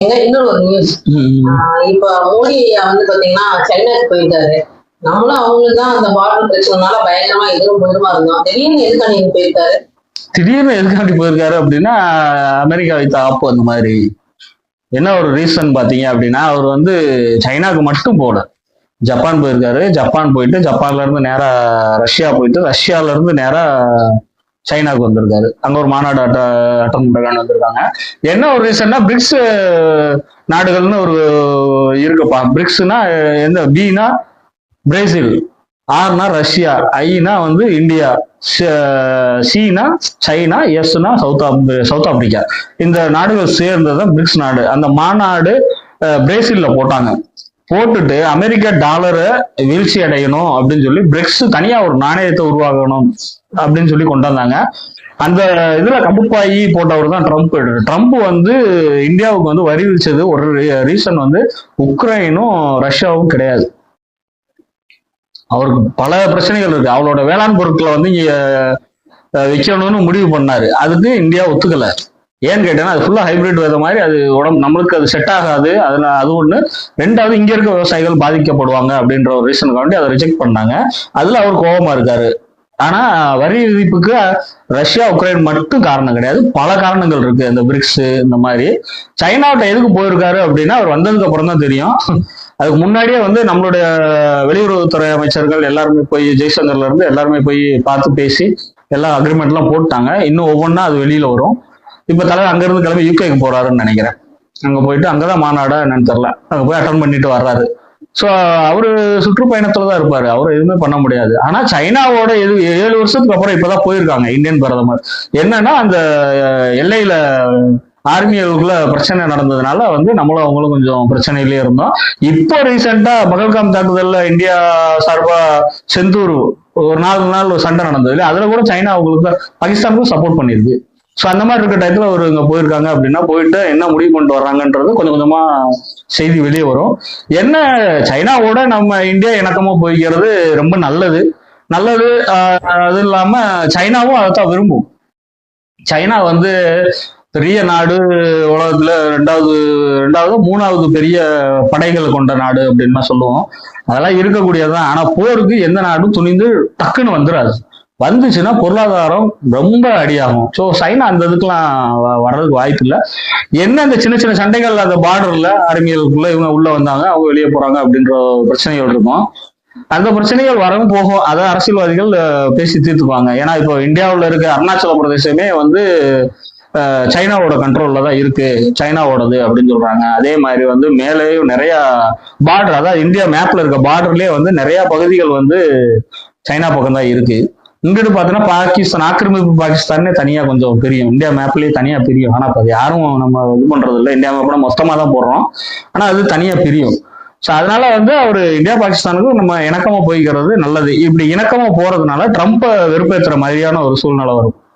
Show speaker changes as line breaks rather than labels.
இன்னொரு ஒரு நியூஸ் இப்ப மோடி வந்து பாத்தீங்கன்னா சென்னைக்கு போயிருக்காரு நம்மளும் அவங்களுக்கு தான் அந்த பார்டர் பிரச்சனைனால பயங்கரமா எதிரும் போயிருமா இருந்தோம். திடீர்னு எதுக்கு நீங்க போயிருக்காரு?
திடீர்னு எதுக்காண்டி போயிருக்காரு அப்படின்னா அமெரிக்கா வைத்த ஆப்பு அந்த மாதிரி. என்ன ஒரு ரீசன் பாத்தீங்க அப்படின்னா அவர் வந்து சைனாக்கு மட்டும் போல ஜப்பான் போயிருக்காரு. ஜப்பான் போயிட்டு ஜப்பான்ல இருந்து நேரா ரஷ்யா போயிட்டு ரஷ்யால இருந்து நேரா சைனாவுக்கு வந்திருக்காரு. அங்க ஒரு மாநாடு அட்ட அட்டன் பண்றதுக்கான வந்திருக்காங்க. என்ன ஒரு ரீசன்னா பிரிக்ஸ் நாடுகள்னு ஒரு இருக்குப்பா. பிரிக்ஸ்னா எந்த பினா பிரேசில் ஆர்னா ரஷ்யா ஐனா வந்து இந்தியா சீனா சைனா எஸ்னா சவுத் ஆப் சவுத் ஆப்பிரிக்கா. இந்த நாடுகள் சேர்ந்தது தான் பிரிக்ஸ் நாடு. அந்த மாநாடு பிரேசில்ல போட்டாங்க. போட்டுட்டு அமெரிக்க டாலரை வீழ்ச்சி அடையணும் அப்படின்னு சொல்லி பிரிக்ஸ் தனியா ஒரு நாணயத்தை உருவாகணும் அப்படின்னு சொல்லி கொண்டு வந்தாங்க. அந்த இதுல கம்புப்பாயி போட்டவர் தான் ட்ரம்ப். ட்ரம்ப் வந்து இந்தியாவுக்கு வந்து வரி விதிச்சது ஒரு ரீசன் வந்து உக்ரைனும் ரஷ்யாவும் கிடையாது. அவருக்கு பல பிரச்சனைகள் இருக்கு. அவளோட வேளாண் பொருட்களை வந்து இங்க வைக்கணும்னு விற்கணும்னு முடிவு பண்ணாரு. அதுக்கு இந்தியா ஒத்துக்கல. ஏன்னு கேட்டேன்னா அது ஃபுல்லாக ஹைபிரிட் வித மாதிரி அது உடம்பு நம்மளுக்கு அது செட் ஆகாது. அதில் அது ஒன்று ரெண்டாவது இங்கே இருக்க விவசாயிகள் பாதிக்கப்படுவாங்க அப்படின்ற ஒரு ரீசனுக்காண்டி அதை ரிஜெக்ட் பண்ணாங்க. அதில் அவர் கோபமாக இருக்காரு. ஆனா வரி விதிப்புக்கு ரஷ்யா உக்ரைன் மட்டும் காரணம் கிடையாது. பல காரணங்கள் இருக்கு. இந்த பிரிக்ஸ் இந்த மாதிரி. சைனாவிட்ட எதுக்கு போயிருக்காரு அப்படின்னா அவர் வந்ததுக்கு அப்புறம் தான் தெரியும். அதுக்கு முன்னாடியே வந்து நம்மளுடைய வெளியுறவுத்துறை அமைச்சர்கள் எல்லாருமே போய் ஜெய்சங்கர்ல இருந்து எல்லாருமே போய் பார்த்து பேசி எல்லா அக்ரிமெண்ட் எல்லாம் போட்டாங்க. இன்னும் ஒவ்வொன்றா அது வெளியில வரும். இப்ப தலைவர் அங்கிருந்து கிளம்பி யூகேக்கு போறாருன்னு நினைக்கிறேன். அங்க போயிட்டு அங்கதான் மாநாடா என்னன்னு தெரியல. அங்க போய் அட்டன் பண்ணிட்டு வர்றாரு. ஸோ அவரு சுற்றுப்பயணத்துல தான் இருப்பாரு. அவர் எதுவுமே பண்ண முடியாது. ஆனா சைனாவோட எது ஏழு வருஷத்துக்கு அப்புறம் இப்பதான் போயிருக்காங்க இந்தியன் பிரதமர். என்னன்னா அந்த எல்லையில ஆர்மிகளுக்குள்ள பிரச்சனை நடந்ததுனால வந்து நம்மளும் அவங்களும் கொஞ்சம் பிரச்சனையிலே இருந்தோம். இப்போ ரீசெண்டா பகல்காம் தாக்குதல்ல இந்தியா சார்பா செந்தூர் ஒரு நாலு நாள் சண்டை நடந்தது இல்லையா? அதுல கூட சைனா அவங்களுக்கு பாகிஸ்தானுக்கும் சப்போர்ட் பண்ணிருக்கு. ஸோ அந்த மாதிரி இருக்கிற டயத்தில் அவர் இங்கே போயிருக்காங்க அப்படின்னா போயிட்டு என்ன முடிவு பண்ணிட்டு வர்றாங்கன்றது கொஞ்சம் கொஞ்சமாக செய்தி வெளியே வரும். என்ன சைனாவோட நம்ம இந்தியா இணக்கமாக போய்க்கிறது ரொம்ப நல்லது. நல்லது அது இல்லாமல் சைனாவும் அதைத்தான் விரும்பும். சைனா வந்து பெரிய நாடு உலகத்துல ரெண்டாவது ரெண்டாவது மூணாவது பெரிய படைகளை கொண்ட நாடு அப்படின்னு தான் சொல்லுவோம். அதெல்லாம் இருக்கக்கூடியதுதான். ஆனா போருக்கு எந்த நாடும் துணிந்து டக்குன்னு வந்துடாது வந்துச்சுன்னா பொருளாதாரம் ரொம்ப அடியாகும். ஸோ சைனா அந்த இதுக்கெல்லாம் வ- வர்றதுக்கு வாய்ப்பு இல்லை என்ன இந்த சின்ன சின்ன சண்டைகள் அந்த பார்டர்ல ஆர்மிகளுக்குள்ள இவங்க உள்ள வந்தாங்க அவங்க வெளியே போறாங்க அப்படின்ற பிரச்சனைகள் இருக்கும். அந்த பிரச்சனைகள் வரவும் போகும். அதை அரசியல்வாதிகள் பேசி தீர்த்துப்பாங்க. ஏன்னா இப்போ இந்தியாவில் இருக்க அருணாச்சல பிரதேசமே வந்து சைனாவோட கண்ட்ரோல்ல தான் இருக்கு. சைனாவோடது அப்படின்னு சொல்றாங்க. அதே மாதிரி வந்து மேலேயும் நிறைய பார்டர் அதாவது இந்தியா மேப்ல இருக்க பார்டர்லயே வந்து நிறைய பகுதிகள் வந்து சைனா பக்கம் தான் இருக்கு. இங்கிட்டு பார்த்தோன்னா பாகிஸ்தான் ஆக்கிரமிப்பு பாகிஸ்தானே தனியா கொஞ்சம் பிரியும் இந்தியா மேப்லயே தனியா பிரியும் ஆனா இப்போ அது யாரும் நம்ம இது பண்றது இல்லை இந்தியா மேப்ல மொத்தமா தான் போடுறோம். ஆனா அது தனியா பிரியும் ஸோ அதனால வந்து அவர் இந்தியா பாகிஸ்தானுக்கு நம்ம இணக்கமா போய்க்கிறது நல்லது. இப்படி இணக்கமா போறதுனால ட்ரம்ப்பை வெறுப்பேற்றுற மாதிரியான ஒரு சூழ்நிலை வரும்.